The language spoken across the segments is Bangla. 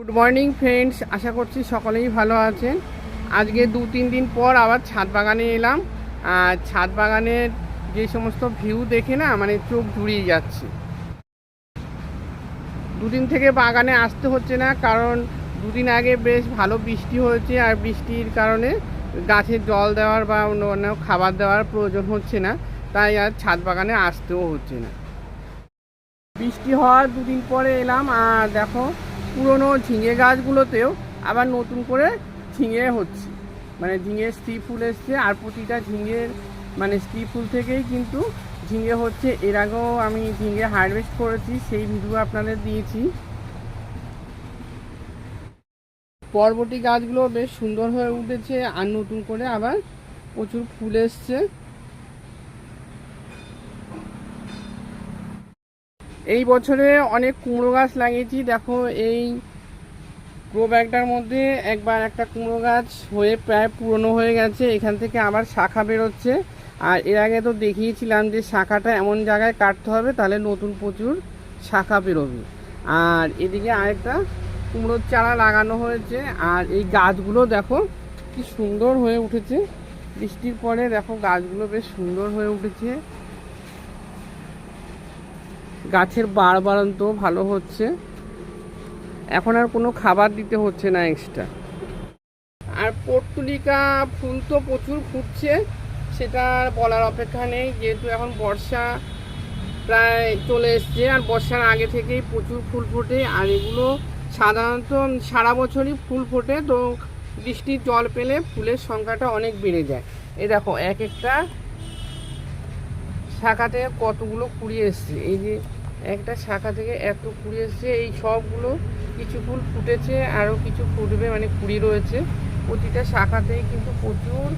গুড মর্নিং ফ্রেন্ডস আশা করছি সকলেই ভালো আছেন। আজকে দু, তিন দিন পর আবার ছাদ বাগানে এলাম। আর ছাদ বাগানের যে সমস্ত ভিউ দেখে না মানে চোখ জুড়িয়ে যাচ্ছে। দুদিন থেকে বাগানে আসতে হচ্ছে না, কারণ দুদিন আগে বেশ ভালো বৃষ্টি হয়েছে, আর বৃষ্টির কারণে গাছে জল দেওয়ার বা অন্য অন্য খাবার দেওয়ার প্রয়োজন হচ্ছে না। তাই আর ছাদ বাগানে আসতেও হচ্ছে না। বৃষ্টি হওয়ার দুদিন পরে এলাম, আর দেখো পুরনো ঝিঙে গাছগুলোতেও আবার নতুন করে ঝিঙে হচ্ছে। মানে ঝিঙে স্ত্রী ফুল এসছে, আর প্রতিটা ঝিঙের মানে স্ত্রী ফুল থেকেই কিন্তু ঝিঙে হচ্ছে। এর আগেও আমি ঝিঙে হারভেস্ট করেছি, সেই ভিডিও আপনাদের দিয়েছি। পরবর্তী গাছগুলো বেশ সুন্দর হয়ে উঠেছে, আর নতুন করে আবার প্রচুর ফুল এসছে। এই বছরে অনেক কুমড়ো গাছ লাগিয়েছি। দেখো, এই গ্রো ব্যাগটার মধ্যে একবার একটা কুমড়ো গাছ হয়ে প্রায় পুরনো হয়ে গেছে। এখান থেকে আবার শাখা বেরোচ্ছে। আর এর আগে তো দেখিয়েছিলাম যে শাখাটা এমন জায়গায় কাটতে হবে, তাহলে নতুন প্রচুর শাখা বেরোবে। আর এদিকে আরেকটা কুমড়োর চারা লাগানো হয়েছে। আর এই গাছগুলো দেখো, কি সুন্দর হয়ে উঠেছে। বৃষ্টির পরে দেখো, গাছগুলো বেশ সুন্দর হয়ে উঠেছে। গাছের বার বাড়ন্ত ভালো হচ্ছে। এখন আর কোনো খাবার দিতে হচ্ছে না এক্সট্রা। আর পর্তুলিকা ফুল তো প্রচুর ফুটছে, সেটা বলার অপেক্ষা নেই, যেহেতু এখন বর্ষা প্রায় চলে এসছে, আর বর্ষার আগে থেকেই প্রচুর ফুল ফোটে, আর এগুলো সাধারণত সারা বছরই ফুল ফোটে, তো বৃষ্টির জল পেলে ফুলের সংখ্যাটা অনেক বেড়ে যায়। এই দেখো, এক একটা শাখা থেকে কতগুলো কুড়ি এসছে, এই যে একটা শাখা থেকে এত কুড়ি এসছে, এই সবগুলো কিছু ফুল ফুটেছে আরও কিছু ফুটবে মানে কুড়ি রয়েছে। প্রতিটা শাখাতেই কিন্তু প্রচুর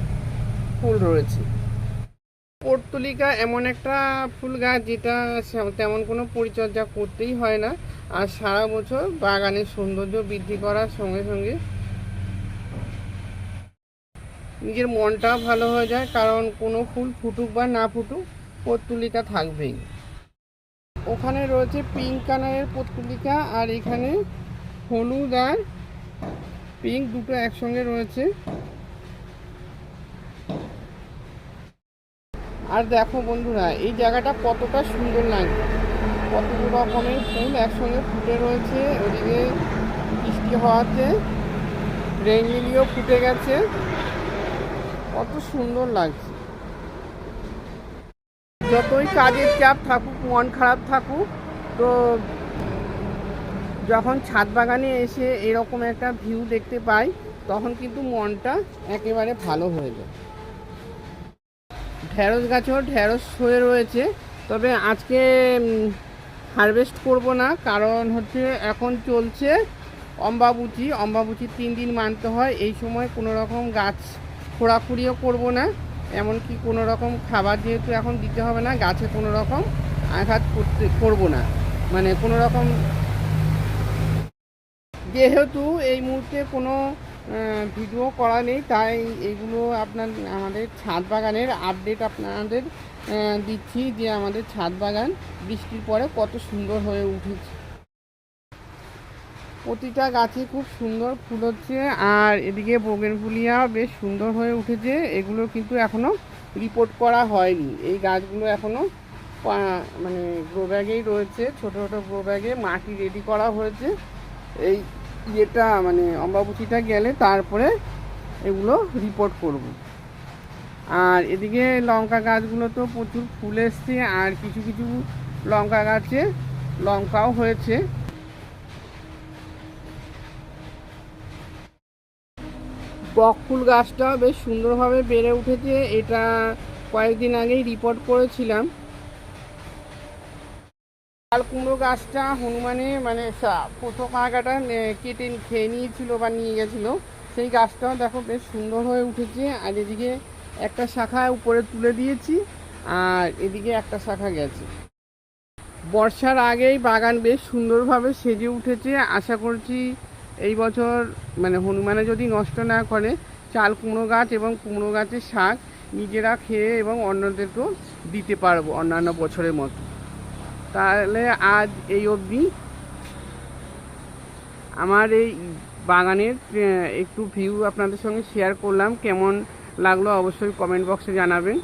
ফুল রয়েছে। পর্তুলিকা এমন একটা ফুল গাছ যেটা তেমন কোনো পরিচর্যা করতেই হয় না। আর সারা বছর বাগানের সৌন্দর্য বৃদ্ধি করার সঙ্গে সঙ্গে নিজের মনটাও ভালো হয়ে যায়, কারণ কোনো ফুল ফুটুক বা না ফুটুক পর্তুলিকা থাকবেই। ওখানে রয়েছে পিঙ্ক কালারের পত্রিকা আর এখানে হলুদ আর পিঙ্ক দুটো একসঙ্গে রয়েছে। আর দেখো বন্ধুরা, এই জায়গাটা কতটা সুন্দর লাগে কতগুলো রকমের ফুল একসঙ্গে ফুটে রয়েছে, ওদিকে বৃষ্টি হওয়াতে রেঙ্গিলিও ফুটে গেছে। কত সুন্দর লাগছে। যতই কাজের চাপ থাকুক, মন খারাপ থাকুক, তো যখন ছাদ বাগানে এসে এরকম একটা ভিউ দেখতে পাই, তখন কিন্তু মনটা একেবারে ভালো হয়ে যায়। ঢ্যাঁড়স গাছেও ঢ্যাঁড়স হয়ে রয়েছে, তবে আজকে হারভেস্ট করব না, কারণ হচ্ছে এখন চলছে অম্বাবুচি। অম্বাবুচি তিন দিন মানতে হয়, এই সময় কোনো রকম গাছ খোঁড়াখুড়িও করব না। এমনকি কোনো রকম খাবার যেহেতু এখন দিতে হবে না, গাছে কোনো রকম আঘাত করতে, করব না। মানে কোনো রকম যেহেতু এই মুহূর্তে কোনো ভিডিও করা নেই, তাই এগুলো আপনার, আমাদের ছাদ বাগানের আপডেট আপনাদের দিচ্ছি যে আমাদের ছাদ বাগান বৃষ্টির পরে কত সুন্দর হয়ে উঠেছে। প্রতিটা গাছে খুব সুন্দর ফুল হচ্ছে, আর এদিকে বোগেনভুলিয়া বেশ সুন্দর হয়ে উঠেছে। এগুলো কিন্তু এখনও রিপোর্ট করা হয়নি। এই গাছগুলো এখনও পা- মানে গ্রো ব্যাগেই রয়েছে, ছোট ছোটো গ্রো ব্যাগে মাটি রেডি করা হয়েছে। এই ইয়েটা মানে অম্বাবুচিটা গেলে তারপরে এগুলো রিপোর্ট করব। আর এদিকে লঙ্কা গাছগুলো তো প্রচুর ফুল এসছে, আর কিছু কিছু লঙ্কা গাছে লঙ্কাও হয়েছে। বকফুল গাছটা বেশ সুন্দরভাবে বেড়ে উঠেছে, এটা কয়েকদিন আগেই রিপোর্ট করেছিলাম। লাল কুমড়ো গাছটা হনুমানে মানে প্রথম আগাটা কেটে খেয়ে নিয়েছিল বা নিয়ে গেছিল। সেই গাছটাও দেখো বেশ সুন্দর হয়ে উঠেছে। আর এদিকে একটা শাখা উপরে তুলে দিয়েছি, আর এদিকে একটা শাখা গেছে। বর্ষার আগেই বাগান বেশ সুন্দরভাবে সেজে উঠেছে। আশা করছি এই বছর মানে হনুমানে যদি নষ্ট না করে, চাল, কুমড়ো গাছ এবং কুমড়ো গাছের শাক নিজেরা খেয়ে এবং অন্যদেরকেও দিতে পারব অন্যান্য বছরের মতো। তাহলে আজ এই অবধি। আমার এই বাগানের একটু ভিউ আপনাদের সঙ্গে শেয়ার করলাম। কেমন লাগল অবশ্যই কমেন্ট বক্সে জানাবেন।